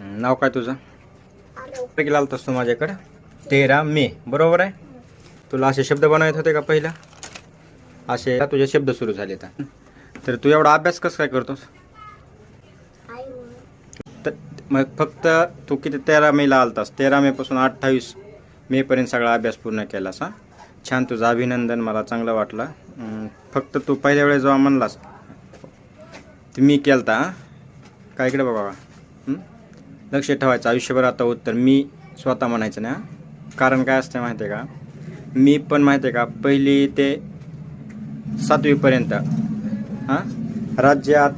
नाव काय तुझं? आलो. गेला आलतास तू माझ्याकडं? तेरा मे बरोबर आहे? तुला असे शब्द बनवायचे होते का पहिला? असे तुझे शब्द सुरू झाले तर. तर तू एवढा अभ्यास कसं काय करतोस? तर मग फक्त तू किती तेरा मेला आलतास? तेरा मेपासून अठ्ठावीस मेपर्यंत सगळा अभ्यास पूर्ण केलास हां? छान तुझं अभिनंदन मला चांगलं वाटलं. फक्त तू पहिल्या वेळेस जेव्हा म्हणलास ते मी केलता हां? काय इकडे बघा? लक्ष ठेवायचं आयुष्यभर आता उत्तर मी स्वतः म्हणायचं ना कारण काय असतं माहिती आहे का? मी पण माहिती आहे का पहिली ते सातवीपर्यंत हां राज्यात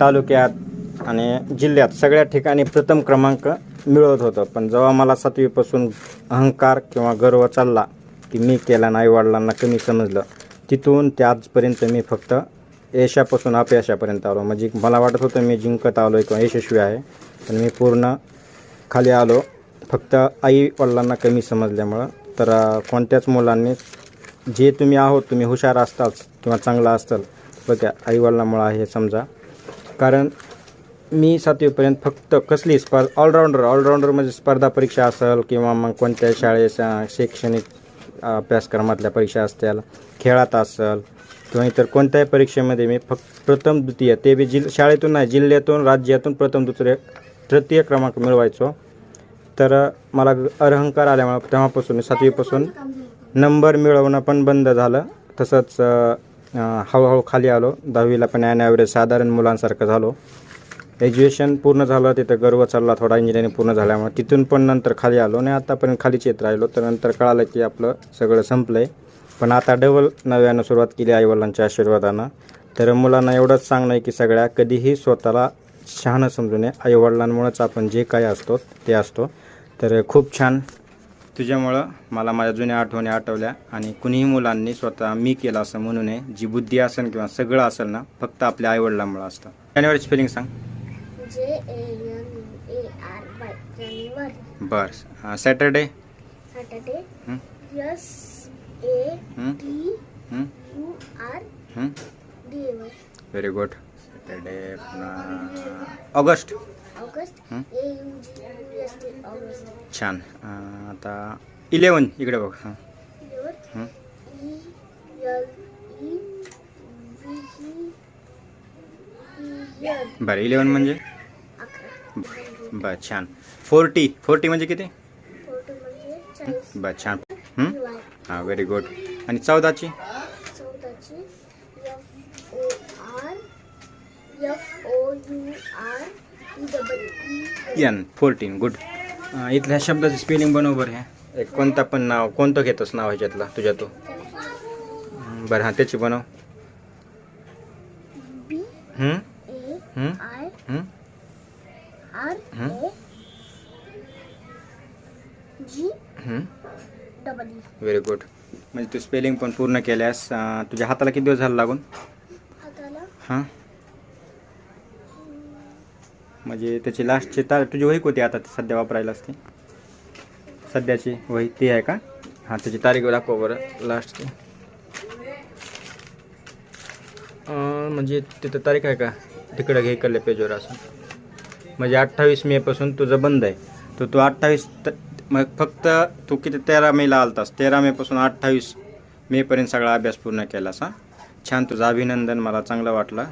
तालुक्यात आणि जिल्ह्यात सगळ्या ठिकाणी प्रथम क्रमांक मिळवत होतं. पण जेव्हा मला सातवीपासून अहंकार किंवा गर्व चालला की मी केला नाही वडिलांना कमी समजलं तिथून ते आजपर्यंत मी फक्त यशापासून अपयशापर्यंत आलो. म्हणजे मला वाटत होतं मी जिंकत आलो आहे किंवा यशस्वी आहे. तर मी पूर्ण खाली आलो. फक्त आई वडिलांना कमी समजल्यामुळं. तर कोणत्याच मुलांनी जे तुम्ही आहोत तुम्ही हुशार असताल किंवा चांगला असताल बघा आईवडिलांमुळं आहे हे समजा. कारण मी सातवीपर्यंत फक्त कसली स्पर्धा ऑलराऊंडर ऑलराऊंडर म्हणजे स्पर्धा परीक्षा असेल किंवा मग कोणत्या शाळेच्या शैक्षणिक अभ्यासक्रमातल्या परीक्षा असतील खेळात असेल किंवा इतर कोणत्याही परीक्षेमध्ये मी फक्त प्रथम द्वितीय ते बी जिल शाळेतून नाही जिल्ह्यातून राज्यातून प्रथम दुसरे तृतीय क्रमांक मिळवायचो. तर मला अहंकार आल्यामुळं तेव्हापासून मी सातवीपासून नंबर मिळवणं पण बंद झालं. तसंच हळूहळू खाली आलो. दहावीला पण ॲन ॲव्हरेज साधारण मुलांसारखं झालो. एज्युकेशन पूर्ण झालं तिथं गर्व चालला थोडा इंजिनिअरिंग पूर्ण झाल्यामुळे. तिथून पण नंतर खाली आलो. आणि आतापर्यंत खालीच येत राहिलो. तर नंतर कळालं की आपलं सगळं संपलं आहे पण आता डबल नव्यानं सुरुवात केली आईवडिलांच्या आशीर्वादानं. तर मुलांना एवढंच सांगणं आहे की सगळ्या कधीही स्वतःला शहाणं समजू नये आईवडिलांमुळेच आपण जे काही असतो ते असतो. तर खूप छान. तुझ्यामुळं मला माझ्या जुन्या आठवणी आठवल्या आणि कुणीही मुलांनी स्वतः मी केलं असं म्हणू नये. जी बुद्धी असेल किंवा सगळं असेल ना फक्त आपल्या आईवडिलांमुळं असतं. जानेवारी स्पेलिंग सांग. J A N A R Y जानेवारी बरं. सॅटर्डे व्हेरी गुड सॅटर्डे पुन्हा ऑगस्ट. हं? छान. अं, आता इलेवन इकडे बघ हां. बरं इलेवन म्हणजे? बरं छान. फोर्टी फोर्टी म्हणजे किती? म्हणजे बरं छान. हं? Very good. आणि चौदाची F O R F O U R E double E N fourteen good इथल्या शब्दाचं स्पेलिंग बनव बरं ह्या एक कोणता पण नाव कोणतं घेतोस नाव ह्याच्यातला तुझ्या तो बरं हां त्याची बनव बी हं? ए हं? आय हं? आर हं? ए जी हं? डबल ई व्हेरी गुड म्हणजे तू स्पेलिंग पण पूर्ण केल्यास अं, तुझ्या हाताला किती दिवस झाला लागून हाताला हां म्हणजे त्याची लास्टची तार तुझी वही कोणती आता ती सध्या वापरायला असते? सध्याची वही ती आहे का? हां त्याची तारीख दाखव बरं लास्टची म्हणजे तिथं तारीख आहे का? तिकडं घे इकडल्या पेजवर असं. म्हणजे अठ्ठावीस मेपासून तुझं बंद आहे. तर तू अठ्ठावीस त- मग फक्त तू किती तेरा मेला आलतास. तेरा मेपासून अठ्ठावीस मेपर्यंत सगळा अभ्यास पूर्ण केलास हां. छान तुझं अभिनंदन मला चांगलं वाटलं.